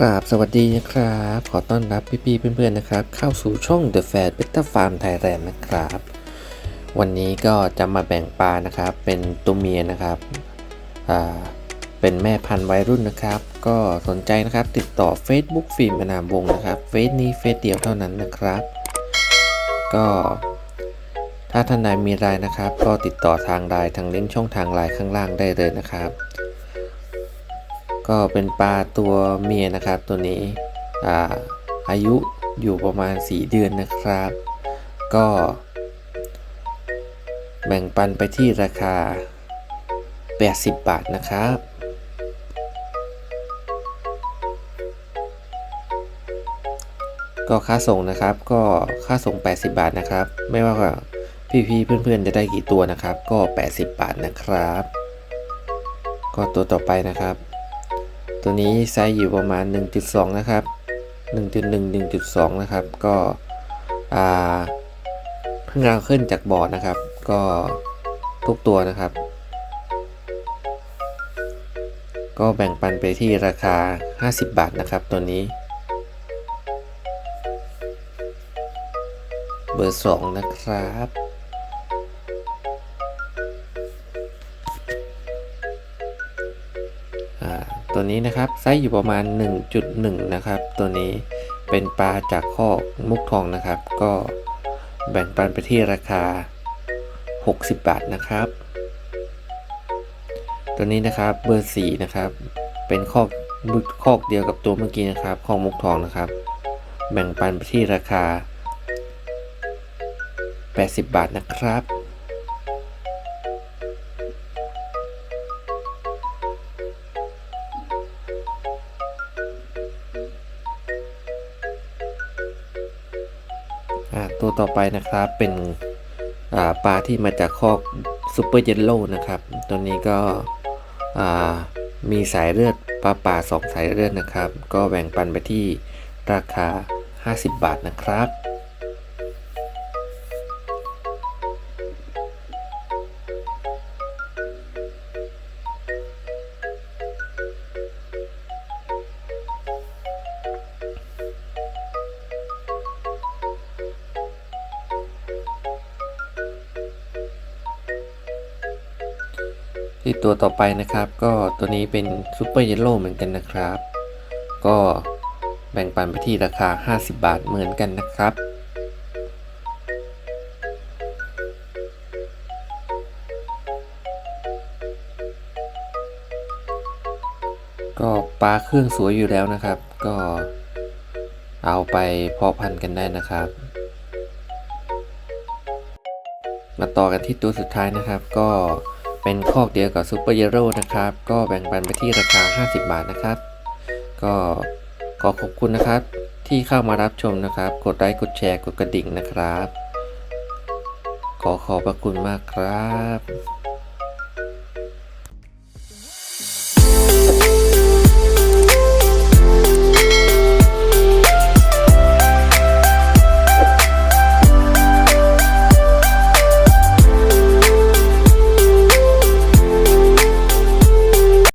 กราบสวัสดีนะครับ ขอต้อนรับพี่ๆเพื่อนๆนะครับ เข้าสู่ช่อง The Fat Better Farm Thailand นะครับ วันนี้ก็จะมาแบ่งปลานะครับ เป็นตัวเมียนะครับอ่าเป็นแม่พันธุ์วัยรุ่นนะครับ ก็สนใจนะครับติดต่อ Facebook ฟิล์มอนามวงนะครับเฟซนี้เฟซเดียวเท่านั้นนะครับ ก็ถ้าท่านใดมีรายนะครับ ก็ติดต่อทางไลน์ทางลิงก์ช่องทางไลน์ข้างล่างได้เลยนะครับ ก็เป็นปลาตัวเมียนะครับ ตัวนี้อาอายุอยู่ประมาณ 4 เดือนนะครับ ก็ แบ่งปันไปที่ราคา 80 บาทนะครับก็ค่าส่งนะครับก็ค่าส่ง 80 บาทนะครับ ไม่ว่าพี่ๆเพื่อนๆจะได้กี่ตัวนะครับ ก็ 80 บาทนะครับ ก็ตัวต่อไปนะครับ ตัวนี้ไซส์อยู่ประมาณ 1.2 นะครับ 1.1 1.2 นะครับ ก็เพิ่งเอาขึ้นจากบอร์ดนะครับ ก็ทุกตัวนะครับ ก็แบ่งปันไปที่ราคา 50 บาทนะครับตัวนี้ เบอร์ 2 นะครับ ตัวนี้นะครับไซส์อยู่ประมาณ 1.1 นะครับ ตัวนี้เป็นปลาจากข้อกมุกทองนะครับ ก็แบ่งปันไปที่ราคา 60 บาทนะครับ ตัวนี้นะครับเบอร์4นะครับ เป็นคอกบึกคอกเดียวกับตัวเมื่อกี้นะครับคอกมุกทองนะครับ แบ่งปันไปที่ราคา 80 บาทนะครับ ตัวต่อไปนะครับเป็นปลาที่มาจากคอกซูเปอร์เยลโล่นะครับ ตัวนี้ก็มีสายเลือดปลาป่าสองสายเลือดนะครับ ก็แบ่งปันไปที่ราคา 50 บาทนะครับ ที่ตัวต่อไปนะครับ ก็ตัวนี้เป็นซูเปอร์เยลโล่เหมือนกันนะครับ ก็แบ่งปันไปที่ราคา 50 บาทเหมือนกันนะครับ ก็ปลาเครื่องสวยอยู่แล้วนะครับ ก็เอาไปเพาะพันธุ์กันได้นะครับ มาต่อกันที่ตัวสุดท้ายนะครับก็ เป็นคอกเดียวกับซูเปอร์เยโร่นะครับ ก็แบ่งปันไปที่ราคา 50 บาทนะครับ ก็ขอขอบคุณนะครับ ที่เข้ามารับชมนะครับ กดไลค์กดแชร์กดกระดิ่งนะครับ ขอขอบพระคุณมากครับ